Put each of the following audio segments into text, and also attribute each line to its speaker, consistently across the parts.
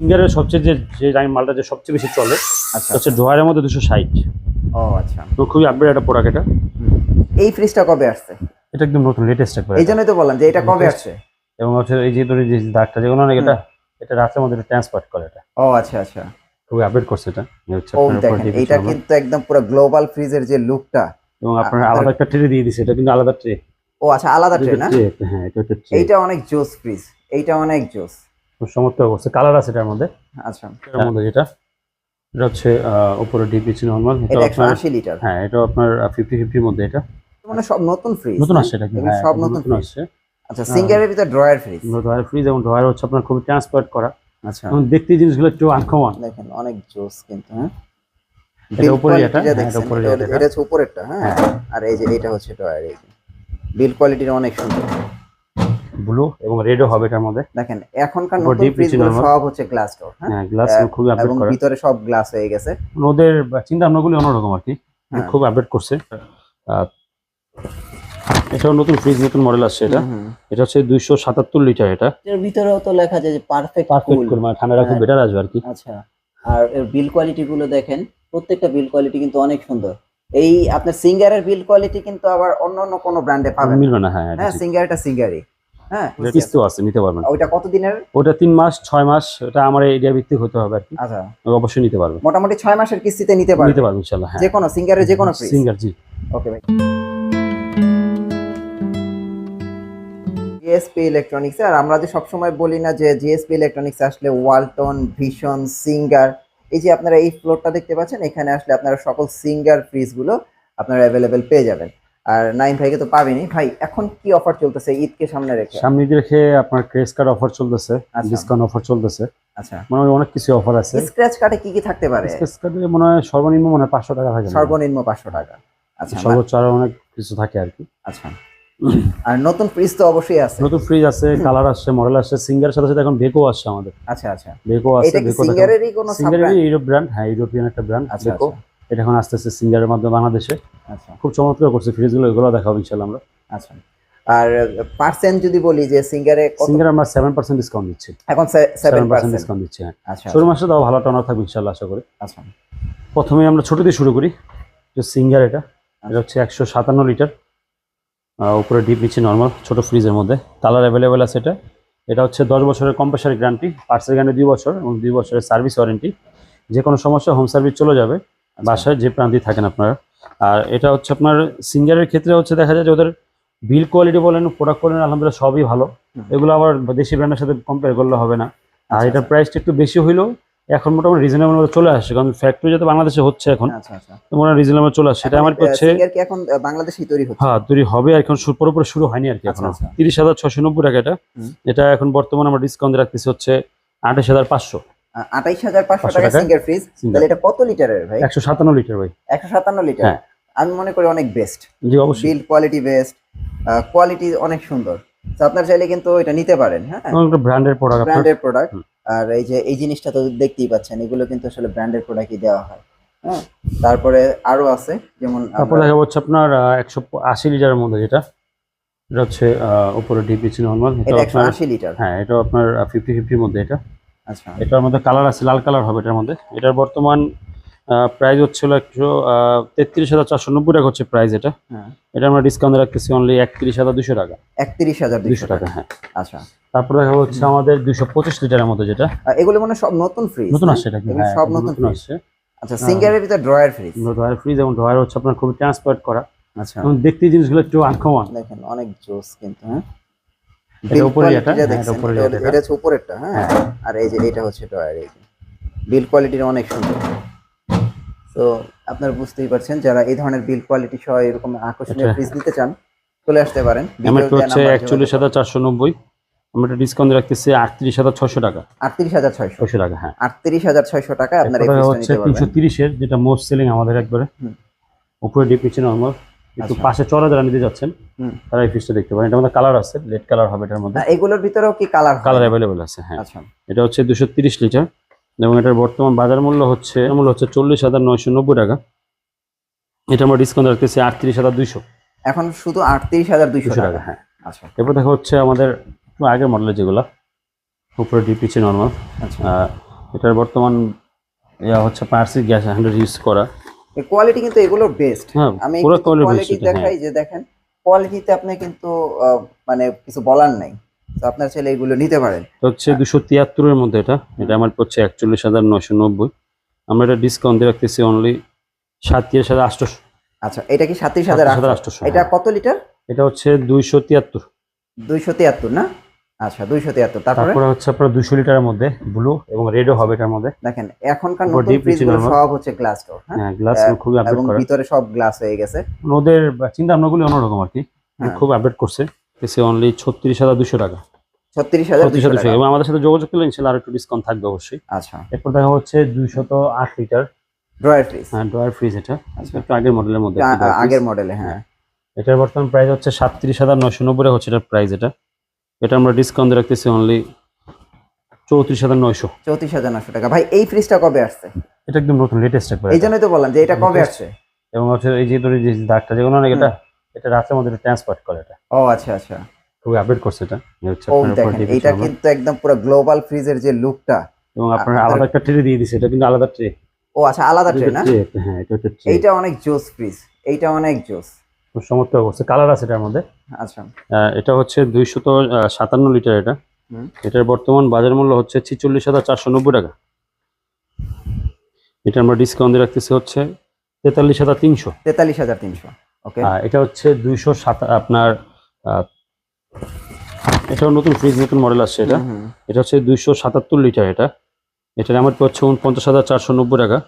Speaker 1: সিঙ্গারের সবচেয়ে যে যে মালটা যে সবচেয়ে বেশি চলে
Speaker 2: আচ্ছা।
Speaker 1: হচ্ছে ড্রয়ারের মধ্যে দুশো ষাট।
Speaker 2: ও আচ্ছা।
Speaker 1: তো খুবই আপডেট একটা প্রোডাক্ট এটা।
Speaker 2: এই ফ্রিজটা কবে আসছে?
Speaker 1: এটা একদম নতুন লেটেস্ট একবার
Speaker 2: এই জন্যই তো বললাম যে এটা কবে আসছে?
Speaker 1: এবং হচ্ছে এই যে ধরে যে দাগটা যেগুলো অনেক এটা এটা রাতের মধ্যে ট্রান্সফার করে এটা।
Speaker 2: ও আচ্ছা আচ্ছা।
Speaker 1: খুবই আপডেট করছে এটা। হচ্ছে
Speaker 2: এটা কিন্তু একদম পুরো গ্লোবাল ফ্রিজের যে লুকটা
Speaker 1: এবং আপনার আলাদা একটা ট্রে দিয়ে দিছে এটা কিন্তু আলাদা ট্রে
Speaker 2: ও আচ্ছা আলাদা ট্রে না?
Speaker 1: হ্যাঁ এটা ট্রে
Speaker 2: এইটা অনেক জোস ফ্রিজ এইটা অনেক জোস
Speaker 1: খুব চমৎকার করছে কালার আছে এটার মধ্যে।
Speaker 2: আচ্ছা।
Speaker 1: এটার মধ্যে যেটা এটা হচ্ছে উপরে ডিপ পিচ নর্মাল এটা
Speaker 2: এটা একশো
Speaker 1: আপনার
Speaker 2: আশি লিটার।
Speaker 1: হ্যাঁ এটা আপনার ফিফটি ফিফটির মধ্যে এটা।
Speaker 2: মানে সব নতুন ফ্রিজ
Speaker 1: নতুন আসছে এটা কিন্তু হ্যাঁ
Speaker 2: সব নতুন
Speaker 1: আসছে।
Speaker 2: আচ্ছা সিঙ্গারের ভিতর ড্রয়ার ফ্রিজ
Speaker 1: ড্রয়ার ফ্রিজ এবং ড্রয়ার হচ্ছে আপনার খুবই ট্রান্সপারেন্ট করা।
Speaker 2: আচ্ছা।
Speaker 1: এবং দেখতে জিনিসগুলো একটু আনকমন।
Speaker 2: দেখেন অনেক জোস কিন্তু হ্যাঁ।
Speaker 1: এটা উপরে এটা হ্যাঁ, এটা উপরে
Speaker 2: এটা
Speaker 1: এটা
Speaker 2: এটা হচ্ছে উপরেরটা হ্যাঁ। আর এই যে এটা হচ্ছে ড্রয়ার এই বিল কোয়ালিটির অনেক সুন্দর।
Speaker 1: ব্লু এবং রেডও হবে এটার মধ্যে।
Speaker 2: দেখেন এখনকার নতুন
Speaker 1: deep
Speaker 2: ফ্রিজগুলো
Speaker 1: normal।
Speaker 2: সব হচ্ছে গ্লাস ডোর হ্যাঁ?
Speaker 1: গ্লাস খুবই আপডেট
Speaker 2: এবং
Speaker 1: করা।
Speaker 2: ভিতরে সব গ্লাস হয়ে গেছে।
Speaker 1: ওদের চিন্তা ভাবনাগুলি অন্যরকম আর কি।
Speaker 2: হ্যাঁ।
Speaker 1: খুব আপডেট করছে। এটাও নতুন ফ্রিজ নতুন মডেল আসছে এটা। এটা হচ্ছে দুইশো সাতাত্তর লিটার এটা।
Speaker 2: এর ভিতরেও তো লেখা যায় যে পারফেক্ট
Speaker 1: পারফেক্ট করে মানে ঠান্ডাটা খুব। বেটার আসবে আর কি।
Speaker 2: আচ্ছা আর এর বিল কোয়ালিটি গুলো দেখেন প্রত্যেকটা বিল কোয়ালিটি কিন্তু অনেক সুন্দর। এই আপনার সিঙ্গারের বিল কোয়ালিটি কিন্তু আবার অন্য অন্য কোনো ব্র্যান্ডে পাবেন
Speaker 1: মিলবে না হ্যাঁ
Speaker 2: হ্যাঁ সিঙ্গারটা সিঙ্গারই হ্যাঁ?
Speaker 1: এটা কিস্তিও আছে নিতে পারবেন।
Speaker 2: ওইটা কত দিনের
Speaker 1: ওটা তিন মাস ছয় মাস এটা আমার এরিয়া ভিত্তিক হতে হবে আর কি।
Speaker 2: আচ্ছা।
Speaker 1: অবশ্যই নিতে পারবেন।
Speaker 2: মোটামুটি ছয় মাসের কিস্তিতে নিতে পারবেন।
Speaker 1: নিতে পারবেন ইনশাল্লাহ হ্যাঁ।
Speaker 2: যে কোনো সিঙ্গারের যে কোনো
Speaker 1: সিঙ্গার জি
Speaker 2: ওকে ভাই জিএসপি ইলেকট্রনিক্স আর আমরা যে সবসময় বলি না যে জিএসপি ইলেকট্রনিক্স আসলে ওয়ালটন ভিশন সিঙ্গার এই যে আপনারা এই ফ্লোরটা দেখতে পাচ্ছেন এখানে আসলে আপনারা সকল সিঙ্গার ফ্রিজগুলো আপনারা অ্যাভেলেবেল পেয়ে যাবেন। আর নাইন ভাইকে তো পাবেনই ভাই এখন কি অফার চলতেছে? ঈদকে সামনে রেখে।
Speaker 1: সামনে রেখে আপনার ক্রেস কার্ড অফার চলতেছে
Speaker 2: আচ্ছা।
Speaker 1: ডিসকাউন্ট অফার চলতেছে।
Speaker 2: আচ্ছা।
Speaker 1: মানে অনেক কিছু অফার আছে।
Speaker 2: স্ক্র্যাচ কার্ডে কি কি থাকতে পারে?
Speaker 1: ক্রেস কার্ডে মনে হয় সর্বনিম্ন মনে হয় পাঁচশো টাকা থাকে।
Speaker 2: সর্বনিম্ন পাঁচশো টাকা। আচ্ছা
Speaker 1: সর্বোচ্চ আরও অনেক কিছু থাকে আর কি।
Speaker 2: আচ্ছা। আর নতুন ফ্রিজ তো অবশ্যই আছে।
Speaker 1: নতুন ফ্রিজ আছে কালার আসছে মডেল আসছে সিঙ্গার সাথে সাথে এখন বেকো আসছে আমাদের।
Speaker 2: আচ্ছা আচ্ছা।
Speaker 1: বেকো আছে বেকো
Speaker 2: সিঙ্গারেরই কোনো
Speaker 1: সিঙ্গারের
Speaker 2: sub-brand?
Speaker 1: ইউরোপ ব্র্যান্ড হ্যাঁ ইউরোপিয়ান একটা ব্র্যান্ড
Speaker 2: আচ্ছা
Speaker 1: বেকো এটা এখন আস্তে আস্তে সিঙ্গারের মাধ্যমে বাংলাদেশে।
Speaker 2: আচ্ছা।
Speaker 1: খুব চমৎকার করছে ফ্রিজগুলো এগুলো দেখাবো ইনশাল্লাহ আমরা।
Speaker 2: আচ্ছা। আর পার্সেন্ট যদি বলি যে সিঙ্গারে কত
Speaker 1: সিঙ্গার আমরা সেভেন পার্সেন্ট ডিসকাউন্ট দিচ্ছি।
Speaker 2: এখন
Speaker 1: সেভেন পার্সেন্ট ডিসকাউন্ট দিচ্ছি হ্যাঁ।
Speaker 2: আচ্ছা
Speaker 1: শুরু মাসে তাও ভালো টানা থাকবে ইনশাল্লাহ আশা করি।
Speaker 2: আচ্ছা।
Speaker 1: প্রথমে আমরা ছোট দিয়ে শুরু করি যে সিঙ্গার এটা। এটা হচ্ছে একশো সাতান্ন লিটার। উপরে ডিপ নিচে নর্মাল ছোট ফ্রিজের মধ্যে। কালার অ্যাভেলেবেল আছে এটা। এটা হচ্ছে দশ বছরের কম্পাসারি গ্যারান্টি পার্সেল গ্যারান্টি দুই বছর এবং দুই বছরের সার্ভিস ওয়ারেন্টি যে কোনো সমস্যা হোম সার্ভিস চলে যাবে। বাসায় যে প্রান্তেই থাকেন আপনার। আর এটা হচ্ছে আপনার সিঙ্গারের ক্ষেত্রে হচ্ছে দেখা যায় যে ওদের বিল কোয়ালিটি বলেন প্রোডাক্ট বলেন আলহামদুলিল্লাহ সবই ভালো। এগুলো আবার দেশি ব্র্যান্ডের সাথে কম্পেয়ার করলে হবে না। আর
Speaker 2: আচ্ছা,
Speaker 1: এটার
Speaker 2: আচ্ছা।
Speaker 1: প্রাইসটা একটু বেশি হইলেও এখন মোটামুটি রিজনেবল মধ্যে চলে আসছে। কারণ ফ্যাক্টরি যাতে বাংলাদেশে হচ্ছে এখন
Speaker 2: আচ্ছা আচ্ছা।
Speaker 1: তো রিজনেবল চলে আসছে। সেটা আমার হচ্ছে
Speaker 2: এখন বাংলাদেশেই তৈরি হচ্ছে?
Speaker 1: হ্যাঁ তৈরি হবে। আর এখন পুরোপুরি শুরু হয়নি আর কি
Speaker 2: আচ্ছা,
Speaker 1: এখন।
Speaker 2: আচ্ছা।
Speaker 1: তিরিশ হাজার ছশো নব্বই টাকা এটা। এটা এখন বর্তমানে আমরা ডিসকাউন্ট রাখতেছি হচ্ছে আঠাশ হাজার পাঁচশো।
Speaker 2: আঠাইশ হাজার পাঁচশো টাকা? সিঙ্গার ফ্রিজ তাহলে এটা কত লিটারের ভাই?
Speaker 1: একশো সাতান্ন লিটার ভাই।
Speaker 2: একশো সাতান্ন লিটার।
Speaker 1: হ্যাঁ।
Speaker 2: আমি মনে করি অনেক বেস্ট
Speaker 1: জি অবশ্যই।
Speaker 2: বিল্ড কোয়ালিটি বেস্ট কোয়ালিটি অনেক সুন্দর। তো আপনার চাইলে কিন্তু এটা নিতে পারেন হ্যাঁ?
Speaker 1: ব্র্যান্ডের প্রোডাক্ট
Speaker 2: ব্র্যান্ডের প্রোডাক্ট আর এই যে এই জিনিসটা তো দেখতেই পাচ্ছেন এগুলো কিন্তু আসলে ব্র্যান্ডের প্রোডাক্টই দেওয়া হয় হ্যাঁ? তারপরে আরও আছে যেমন
Speaker 1: তারপর দেখা যাচ্ছে আপনার একশো আশি লিটারের মধ্যে যেটা। এটা হচ্ছে উপরে ডিপিসি নর্মাল এটা
Speaker 2: একশো আশি লিটার।
Speaker 1: হ্যাঁ এটা আপনার ফিফটি ফিফটির মধ্যে এটা।
Speaker 2: আচ্ছা।
Speaker 1: এটার মধ্যে কালার আছে লাল কালার হবে এটার মধ্যে। এটার বর্তমান প্রাইস হচ্ছিল একশো তেত্রিশ হাজার চারশো নব্বই টাকা হচ্ছে প্রাইস এটা।
Speaker 2: হ্যাঁ।
Speaker 1: এটা আমরা ডিসকাউন্ট রাখতেছি অনলি একত্রিশ হাজার দুশো টাকা।
Speaker 2: একত্রিশ হাজার
Speaker 1: দুশো টাকা। হ্যাঁ।
Speaker 2: আচ্ছা।
Speaker 1: তারপরে দেখা হচ্ছে আমাদের দুশো পঁচিশ লিটারের মধ্যে যেটা।
Speaker 2: এগুলো মানে সব নতুন ফ্রিজ
Speaker 1: নতুন আসছে এটা কি? হ্যাঁ,
Speaker 2: সব নতুন
Speaker 1: আসছে।
Speaker 2: আচ্ছা সিঙ্গারের ভিতর ড্রয়ার ফ্রিজ
Speaker 1: ড্রয়ার ফ্রিজ এবং ড্রয়ার হচ্ছে আপনার খুবই ট্রান্সপারেন্ট করা।
Speaker 2: আচ্ছা।
Speaker 1: দেখতে জিনিসগুলো একটু আনকমন
Speaker 2: দেখেন অনেক জোস কিন্তু হ্যাঁ?
Speaker 1: এটা উপরে এটা হ্যাঁ, এটা উপরে
Speaker 2: এটা হলো- এটা হচ্ছে উপরেরটা হ্যাঁ? আর এই যে এটা হচ্ছে ড্রয়ার এই যে। বিল কোয়ালিটির অনেক সুন্দর। তো আপনারা বুঝতেই পারছেন যারা এই ধরনের বিল কোয়ালিটি সহ এরকম আকর্ষণীয় ফ্রিজ নিতে চান চলে আসতে পারেন।
Speaker 1: এমআরপি হচ্ছে একচল্লিশ হাজার চারশো নব্বই। আমরা এটা ডিসকাউন্ট রাখতেছি আটত্রিশ হাজার ছশো টাকা।
Speaker 2: আটত্রিশ হাজার ছয়শো।
Speaker 1: টাকা হ্যাঁ।
Speaker 2: আটত্রিশ হাজার ছয়শো টাকা আপনার
Speaker 1: হচ্ছে তিনশো তিরিশের যেটা মোস্ট সেলিং আমাদের একবারে। উপরে ডিপ নিচে নর্মাল একটু
Speaker 2: আচ্ছা।
Speaker 1: পাশে চড়া যারা নিতে যাচ্ছেন। তারা এই ফিসটা দেখতে পারেন। এটার মধ্যে কালার আছে রেড কালার হবে এটার মধ্যে।
Speaker 2: এগুলোর ভিতরেও কি কালার
Speaker 1: কালার অ্যাভেলেবেল আছে হ্যাঁ।
Speaker 2: আচ্ছা।
Speaker 1: এটা হচ্ছে দুশো তিরিশ লিটার এবং এটার বর্তমান বাজার মূল্য হচ্ছে মূল্য হচ্ছে চল্লিশ হাজার নয়শো নব্বই টাকা। এটা আমরা ডিসকাউন্ট রাখতেছি আটত্রিশ হাজার দুইশো।
Speaker 2: এখন শুধু আটত্রিশ হাজার দুইশো টাকা।
Speaker 1: হ্যাঁ।
Speaker 2: আচ্ছা।
Speaker 1: এরপর দেখা হচ্ছে আমাদের আগের মডেলের যেগুলো। উপরে ডিপ নিচে নর্মাল
Speaker 2: আচ্ছা।
Speaker 1: এটার বর্তমান ইয়া হচ্ছে পার্সি গ্যাস হান্ড্রেড ইউজ করা।
Speaker 2: কোয়ালিটি কিন্তু এগুলোর বেস্ট
Speaker 1: হ্যাঁ
Speaker 2: আমি কোয়ালিটি
Speaker 1: এটা, হ্যাঁ।
Speaker 2: দেখাই যে দেখেন কোয়ালিটিতে আপনি কিন্তু মানে কিছু বলার নাই। তো আপনার ছেলে এগুলো নিতে পারেন।
Speaker 1: হচ্ছে দুশো তিয়াত্তরের মধ্যে এটা। এটা আমার পড়ছে একচল্লিশ হাজার নয়শো নব্বই। আমরা এটা ডিসকাউন্ট দিয়ে রাখতেছি অনলি সাতত্রিশ হাজার আটশোশো
Speaker 2: আচ্ছা এটা কি সাতত্রিশ হাজার?
Speaker 1: আটশোশো
Speaker 2: এটা কত লিটার
Speaker 1: এটা হচ্ছে দুইশো তিয়াত্তর।
Speaker 2: দুইশো তিয়াত্তর না? আচ্ছা দুইশো তিয়াত্তর। তারপরে?
Speaker 1: তারপরে হচ্ছে আপনার দুশো লিটারের মধ্যে ব্লু এবং রেডও হবে এটার মধ্যে।
Speaker 2: দেখেন এখনকার নতুন
Speaker 1: deep
Speaker 2: ফ্রিজগুলো
Speaker 1: normal।
Speaker 2: সব হচ্ছে গ্লাস ডোর হ্যাঁ?
Speaker 1: হ্যাঁ গ্লাস
Speaker 2: আহ,
Speaker 1: খুবই আপডেট
Speaker 2: এবং
Speaker 1: করা।
Speaker 2: ভিতরে সব গ্লাস হয়ে গেছে।
Speaker 1: ওদের চিন্তা ভাবনাগুলি অন্যরকম আর কি।
Speaker 2: হ্যাঁ।
Speaker 1: খুব আপডেট করছে। এসে অনলি ছত্রিশ হাজার দুশো টাকা।
Speaker 2: ছত্রিশ
Speaker 1: হাজার দুশো
Speaker 2: টাকা।
Speaker 1: এবং আমাদের সাথে যোগাযোগ করলে ইনশাল্লাহ আর একটু ডিসকাউন্ট থাকবে অবশ্যই।
Speaker 2: আচ্ছা।
Speaker 1: এরপর দেখা হচ্ছে দুইশত আট লিটার
Speaker 2: ড্রয়ার ফ্রিজ
Speaker 1: হ্যাঁ ড্রয়ার ফ্রিজ এটা।
Speaker 2: আচ্ছা।
Speaker 1: একটু আগের মডেলের মধ্যে
Speaker 2: আগের। মডেলে হ্যাঁ।
Speaker 1: এটার বর্তমান প্রাইস হচ্ছে সাতত্রিশ হাজার নয়শো নব্বই হচ্ছে এটার প্রাইস এটা। এটা আমরা ডিসকাউন্ট রাখতেছি অনলি চৌত্রিশ হাজার নয়শো।
Speaker 2: চৌত্রিশ হাজার নয়শো টাকা। ভাই এই ফ্রিজটা কবে আসছে?
Speaker 1: এটা একদম নতুন লেটেস্ট একবার।
Speaker 2: এই জন্যই তো বললাম যে এটা কবে। আসছে?
Speaker 1: এবং হচ্ছে এই যে ধরে যে দাগটা যেগুলো না এটা এটা রাতের মধ্যে ট্রান্সপার্ট করে এটা।
Speaker 2: ও আচ্ছা আচ্ছা।
Speaker 1: খুবই আপডেট করছে এটা। হচ্ছে
Speaker 2: এটা কিন্তু একদম পুরো গ্লোবাল ফ্রিজের যে লুকটা
Speaker 1: এবং আপনার আলাদা একটা ট্রে দিয়ে দিছে এটা কিন্তু আলাদা ট্রে
Speaker 2: ও আচ্ছা আলাদা ট্রে না?
Speaker 1: হ্যাঁ এটা ট্রে
Speaker 2: এইটা অনেক জোস ফ্রিজ এইটা অনেক জোস।
Speaker 1: চমৎকার করছে কালার আছে এটার মধ্যে।
Speaker 2: আচ্ছা।
Speaker 1: এটা হচ্ছে দুইশত সাতান্ন লিটার এটা। এটার বর্তমান বাজার মূল্য হচ্ছে ছিচল্লিশ হাজার চারশো নব্বই টাকা। এটা আমরা ডিসকাউন্ট দিয়ে রাখতেছি হচ্ছে তেতাল্লিশ হাজার তিনশো।
Speaker 2: তেতাল্লিশ হাজার তিনশো। ওকে
Speaker 1: এটা হচ্ছে দুইশো সাত আপনার এটাও নতুন ফ্রিজ নতুন মডেল আসছে এটা। এটা হচ্ছে দুইশো সাতাত্তর লিটার এটা। এটার আমার হচ্ছে উনপঞ্চাশ হাজার চারশো নব্বই টাকা।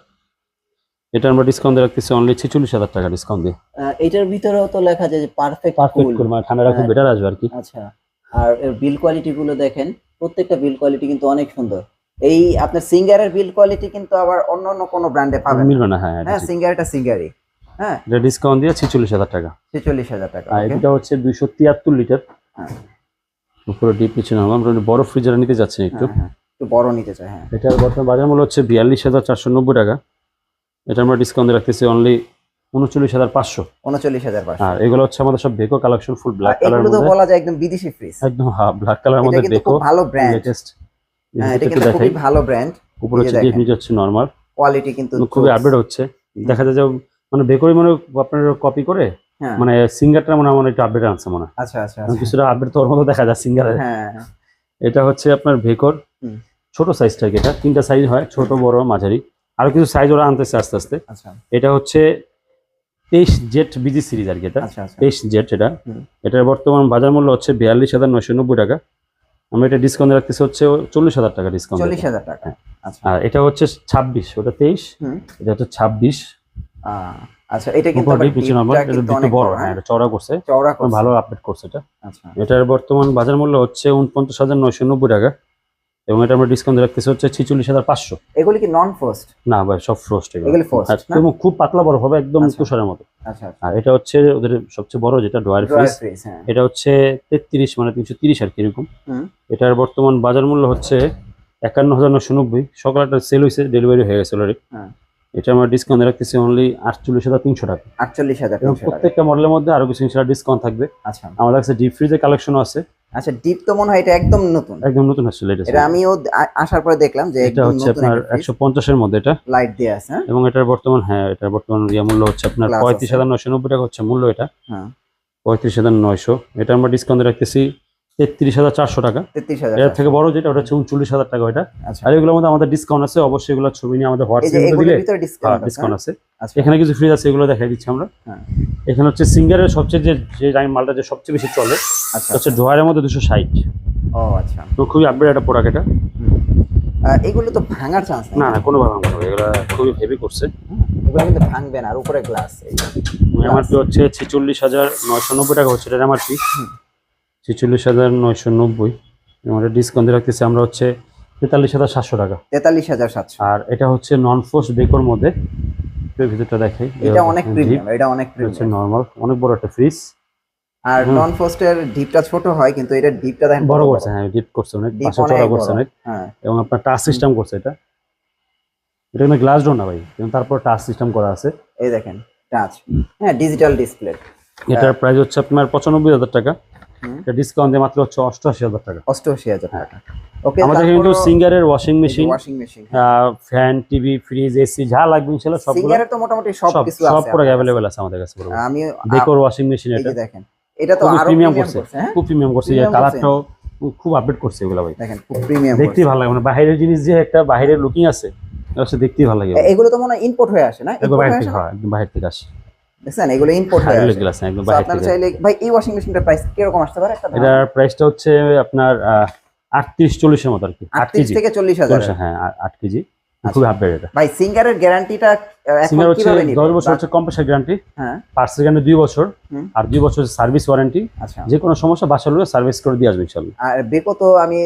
Speaker 1: এটা আমরা ডিসকাউন্ট দিয়ে রাখতেছি অনলি ছেচল্লিশ হাজার টাকা ডিসকাউন্ট দিয়ে।
Speaker 2: এটার ভিতরেও তো লেখা যায় যে পারফেক্ট
Speaker 1: পারফেক্ট করে মানে ঠান্ডাটা খুব
Speaker 2: হ্যাঁ।
Speaker 1: বেটার আসবে আর কি।
Speaker 2: আচ্ছা আর এর বিল কোয়ালিটি গুলো দেখেন প্রত্যেকটা বিল কোয়ালিটি কিন্তু অনেক সুন্দর। এই আপনার সিঙ্গারের বিল কোয়ালিটি কিন্তু আবার অন্য অন্য কোনো ব্র্যান্ডে পাবেন।
Speaker 1: মিলবে না হ্যাঁ
Speaker 2: হ্যাঁ সিঙ্গারটা সিঙ্গারই। হ্যাঁ।
Speaker 1: এটা ডিসকাউন্ট দিয়ে ছেচল্লিশ হাজার টাকা।
Speaker 2: ছেচল্লিশ হাজার টাকা
Speaker 1: আর এটা হচ্ছে দুইশো তিয়াত্তর লিটার
Speaker 2: হ্যাঁ।
Speaker 1: উপরে ডিপ নিচে নামলাম আমরা বড় ফ্রিজার নিতে যাচ্ছি একটু।
Speaker 2: হ্যাঁ, হ্যাঁ, একটু বড় নিতে চাই হ্যাঁ।
Speaker 1: এটার বর্তমান বাজার মূল্য হচ্ছে বিয়াল্লিশ হাজার চারশো নব্বই টাকা। এটা আমরা ডিসকাউন্ট রাখতেছি অনলি উনচল্লিশ হাজার পাঁচশো।
Speaker 2: উনচল্লিশ হাজার পাঁচশো।
Speaker 1: আর এগুলো হচ্ছে আমাদের সব Beko collection full black colour
Speaker 2: এগুলো তো বলা যায় একদম বিদেশি ফ্রিজ
Speaker 1: একদম ব্ল্যাক কালার বেকো
Speaker 2: ভালো ব্র্যান্ড
Speaker 1: লেটেস্ট
Speaker 2: হ্যাঁ এটা কিন্তু খুবই ভালো ব্র্যান্ড
Speaker 1: উপরে
Speaker 2: এই
Speaker 1: হচ্ছে ডিপ নিচে হচ্ছে নর্মাল
Speaker 2: কোয়ালিটি কিন্তু
Speaker 1: খুবই আপডেট হচ্ছে। দেখা যায় যে মানে বেকরি মনে হয় আপনার কপি করে
Speaker 2: হ্যাঁ।
Speaker 1: মানে সিঙ্গারটা মনে হয় আমার একটু আপডেট আনছে মনে হয়।
Speaker 2: আচ্ছা আচ্ছা আচ্ছা।
Speaker 1: কিছুটা আপডেট তো ওর মতো দেখা যায় সিঙ্গারের।
Speaker 2: হ্যাঁ
Speaker 1: এটা হচ্ছে আপনার ভেকর ছোট সাইজটা এটা। তিনটা সাইজ হয় ছোট বড় মাঝারি। আরও কিছু সাইজ ওরা আনতেছে আস্তে আস্তে।
Speaker 2: আচ্ছা।
Speaker 1: এটা হচ্ছে তেইশ জেট বিজি সিরিজ আর কি এটা।
Speaker 2: আচ্ছা আচ্ছা।
Speaker 1: তেইশ জেট এটা। এটার বর্তমান বাজার মূল্য হচ্ছে বিয়াল্লিশ হাজার নয়শো নব্বই টাকা। আমরা এটা ডিসকাউন্ট রাখতেছি হচ্ছে চল্লিশ হাজার টাকা ডিসকাউন্ট
Speaker 2: চল্লিশ হাজার টাকা। আচ্ছা।
Speaker 1: আর এটা হচ্ছে ছাব্বিশ ওটা তেইশ।
Speaker 2: হুম।
Speaker 1: এটা হচ্ছে ছাব্বিশ।
Speaker 2: আচ্ছা এটা কিন্তু
Speaker 1: একটু বড় হ্যাঁ
Speaker 2: হ্যাঁ?
Speaker 1: এটা চড়া করছে।
Speaker 2: চওড়া
Speaker 1: ভালো আপডেট করছে এটা। এটার বর্তমান বাজার মূল্য হচ্ছে উনপঞ্চাশ হাজার নয়শো নব্বই টাকা। এবং এটা আমরা ডিসকাউন্ট রাখতেছি হচ্ছে ছিচল্লিশ হাজার পাঁচশো।
Speaker 2: এগুলি কি নন ফ্রস্ট
Speaker 1: না ভাই সব ফ্রোস্ট
Speaker 2: এগুলি?
Speaker 1: এবং খুব পাতলা বড় হবে একদম
Speaker 2: আচ্ছা।
Speaker 1: তুষারের মতো।
Speaker 2: আচ্ছা
Speaker 1: আর এটা হচ্ছে ওদের সবচেয়ে বড় যেটা ড্রয়ার
Speaker 2: ড্রয়ার
Speaker 1: ফ্রিজ।
Speaker 2: হ্যাঁ।
Speaker 1: এটা হচ্ছে তেত্রিশ মানে তিনশো তিরিশ আর কি এরকম।
Speaker 2: হুম।
Speaker 1: এটার বর্তমান বাজার মূল্য হচ্ছে একান্ন হাজার নশো নব্বই। সকাল একটা সেল হয়েছে ডেলিভারি হয়ে গেছে অলরেডি। এটা আমরা ডিসকাউন্ট রাখতেছি অনলি আটচল্লিশ হাজার তিনশো টাকা।
Speaker 2: আটচল্লিশ হাজার
Speaker 1: এবং প্রত্যেকটা মডেলের মধ্যে আরও কিছু ইনশাল্লাহ ডিসকাউন্ট থাকবে।
Speaker 2: আচ্ছা।
Speaker 1: আমাদের কাছে ডিপ ফ্রিজের কালেকশনও আছে।
Speaker 2: আচ্ছা ডিপ তো মনে হয় এটা একদম নতুন।
Speaker 1: একদম নতুন আসছে লেটেস্ট
Speaker 2: এটা আমিও আসার পরে দেখলাম যে
Speaker 1: এটা হচ্ছে আপনার একশো পঞ্চাশের মধ্যে এটা।
Speaker 2: লাইট দিয়ে আছে হ্যাঁ?
Speaker 1: এবং এটার বর্তমান হ্যাঁ এটার বর্তমান ইয়া মূল্য হচ্ছে আপনার
Speaker 2: Glass
Speaker 1: পঁয়ত্রিশ
Speaker 2: আছে।
Speaker 1: হাজার নয়শো নব্বই টাকা হচ্ছে মূল্য এটা।
Speaker 2: হ্যাঁ।
Speaker 1: পঁয়ত্রিশ হাজার নয়শো। এটা আমরা ডিসকাউন্ট রাখতেছি তেত্রিশ হাজার চারশো টাকা।
Speaker 2: তেত্রিশ হাজার
Speaker 1: এর থেকে বড় যেটা ওটা হচ্ছে উনচল্লিশ হাজার টাকা ওটা
Speaker 2: আচ্ছা।
Speaker 1: আর এগুলোর মধ্যে আমাদের ডিসকাউন্ট আছে অবশ্যই এগুলো ছবি নিয়ে আমাদের হোয়াটসঅ্যাপে দিলে
Speaker 2: ডিসকাউন্ট আছে
Speaker 1: ডিসকাউন্ট আছে।
Speaker 2: আচ্ছা।
Speaker 1: এখানে কিছু ফ্রিজ আছে এগুলো দেখাই দিচ্ছি আমরা।
Speaker 2: হ্যাঁ।
Speaker 1: এখানে হচ্ছে সিঙ্গারের সবচেয়ে যে যে টাইম মালটা যে সবচেয়ে বেশি চলে
Speaker 2: আচ্ছা।
Speaker 1: হচ্ছে ড্রয়ারের মধ্যে দুশো ষাট।
Speaker 2: ও আচ্ছা।
Speaker 1: তো খুবই আপডেট একটা প্রোডাক্ট এটা।
Speaker 2: এগুলো তো ভাঙার চান্স
Speaker 1: না না কোনো ভালো না এগুলো খুবই হেভি করছে।
Speaker 2: এগুলো কিন্তু ভাঙবে না আর উপরে গ্লাস
Speaker 1: এমআরপি হচ্ছে ছেচল্লিশ হাজার নয়শো নব্বই টাকা হচ্ছে এটার এমআরপি ছেচল্লিশ হাজার নয়শো নব্বই। আমাদের ডিসকাউন্ট রাখতেছি আমরা হচ্ছে তেতাল্লিশ হাজার সাতশো টাকা।
Speaker 2: তেতাল্লিশ হাজার সাতশো।
Speaker 1: আর এটা হচ্ছে নন ফোর্স বেকোর মধ্যে ভিতরটা দেখাই।
Speaker 2: এটা অনেক প্রিমিয়াম এটা অনেক
Speaker 1: হচ্ছে নর্মাল অনেক বড় একটা ফ্রিজ
Speaker 2: আর। নন ফোস্টের ডিপটা ছোট হয় কিন্তু এটা ডিপটা দেখেন
Speaker 1: বড় করছে হ্যাঁ ডিপ করছে অনেক পাশে চড়া করছে অনেক।
Speaker 2: হ্যাঁ।
Speaker 1: এবং আপনার টাচ সিস্টেম করছে এটা। এটা কিন্তু গ্লাস ডোর না ভাই কিন্তু তারপর টাচ সিস্টেম করা আছে।
Speaker 2: এই দেখেন টাচ হ্যাঁ ডিজিটাল ডিসপ্লে
Speaker 1: এটার প্রাইস হচ্ছে আপনার পঁচানব্বই হাজার টাকা। ডিসকাউন্ট দিয়ে মাত্র হচ্ছে অষ্টআশি হাজার টাকা।
Speaker 2: অষ্টআশি হাজার টাকা। ওকে
Speaker 1: আমাদের কিন্তু সিঙ্গারের washing machine
Speaker 2: washing machine
Speaker 1: fan TV fridge AC যা লাগবে
Speaker 2: সিঙ্গারের তো মোটামুটি সব
Speaker 1: সব পুরো। অ্যাভেলেবেল আছে আমাদের কাছে। পুরো
Speaker 2: আমি
Speaker 1: ডেকোর ওয়াশিং মেশিন এটা।
Speaker 2: দেখেন এটা তো আরও
Speaker 1: প্রিমিয়াম করছে
Speaker 2: হ্যাঁ?
Speaker 1: খুব প্রিমিয়াম করছে
Speaker 2: করছে।
Speaker 1: কালারটাও খুব আপডেট করছে এগুলো ভাই।
Speaker 2: দেখেন খুব প্রিমিয়াম
Speaker 1: দেখতেই ভালো লাগে মানে বাইরের জিনিস যে একটা বাইরের লুকিং আছে এটা দেখতেই ভালো লাগে
Speaker 2: এগুলো তো মনে হয় ইম্পোর্ট হয়ে আসে না?
Speaker 1: একদম বাইরে থেকে
Speaker 2: আসে। দেখছেন এগুলো ইম্পোর্ট হয়ে আসে।
Speaker 1: গ্লাস একদম বাইরে
Speaker 2: আপনারা চাইলে ভাই এই ওয়াশিং মেশিনটার প্রাইস কীরকম আসতে পারে?
Speaker 1: এটার প্রাইসটা হচ্ছে আপনার আটত্রিশ চল্লিশের মত আর কি। আট
Speaker 2: আটত্রিশ
Speaker 1: কেজি।
Speaker 2: থেকে চল্লিশ হাজার
Speaker 1: চল্লিশ হ্যাঁ আ- আট কেজি। খুবই আপডেট এটা
Speaker 2: ভাই সিঙ্গারের গ্যারান্টিটা
Speaker 1: সিঙ্গার হচ্ছে দশ বছর হচ্ছে কম্পাসার গ্যারান্টি
Speaker 2: হ্যাঁ।
Speaker 1: পার্সেল গ্যারান্টি দুই বছর আর দুই বছর সার্ভিস ওয়ারেন্টি
Speaker 2: আচ্ছা।
Speaker 1: যে কোনো সমস্যা বাসার লোক সার্ভিস করে দিয়ে আসবে ইনশাল্লাহ
Speaker 2: আর বেকো তো আমি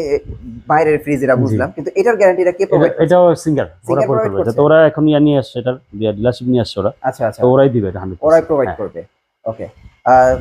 Speaker 2: বাইরের ফ্রিজ এটা বুঝলাম কিন্তু এটার গ্যারান্টিটা কে প্রোভাইড
Speaker 1: এটা- এটাও সিঙ্গার ওরা
Speaker 2: provide
Speaker 1: করবে? যাতে ওরা এখন ইয়া নিয়ে আসছে এটা ডিলারশিপ নিয়ে আসছে ওরা।
Speaker 2: আচ্ছা আচ্ছা।
Speaker 1: তো ওরাই দিবে এটা হান্ড্রেড
Speaker 2: ওরাই প্রোভাইড করবে। ওকে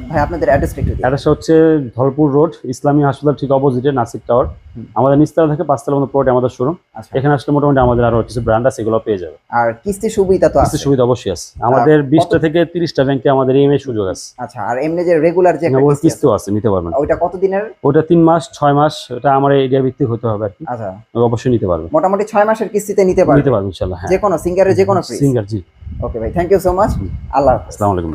Speaker 2: ভাই আপনাদের অ্যাড্রেসটা একটু দিন
Speaker 1: অ্যাড্রেসটা হচ্ছে ধলপুর রোড ইসলামী হাসপাতাল ঠিক অপোজিটে নাসিক টাওয়ার আমাদের নিচতলা থেকে পাঁচতলা মতো পড়ে আমাদের শোরুম
Speaker 2: আচ্ছা।
Speaker 1: এখানে আসলে মোটামুটি আমাদের আরও কিছু ব্র্যান্ড আছে এগুলো পেয়ে যাবে।
Speaker 2: আর কিস্তি সুবিধা তো আছে।
Speaker 1: সুবিধা অবশ্যই আছে। আমাদের
Speaker 2: কত-
Speaker 1: বিশটা থেকে তিরিশটা ব্যাংকে আমাদের ইএমআই সুযোগ আছে।
Speaker 2: আচ্ছা আর এমনি যে রেগুলার যে একটা কিস্তি আছে,
Speaker 1: নিতে পারবেন।
Speaker 2: ওইটা কত দিনের
Speaker 1: ওটা তিন মাস ছয় মাস ওটা আমার এরিয়া ভিত্তিক হতে হবে আর কি।
Speaker 2: আচ্ছা।
Speaker 1: অবশ্যই নিতে পারবেন।
Speaker 2: মোটামুটি ছয় মাসের কিস্তিতে নিতে পারবে
Speaker 1: নিতে পারবেন ইনশাল্লাহ হ্যাঁ।
Speaker 2: যে কোনো সিঙ্গারের যে কোনো
Speaker 1: সিঙ্গার জি।
Speaker 2: ওকে ভাই থ্যাংক ইউ সো মাচ আল্লাহ
Speaker 1: আসসালামু আলাইকুম।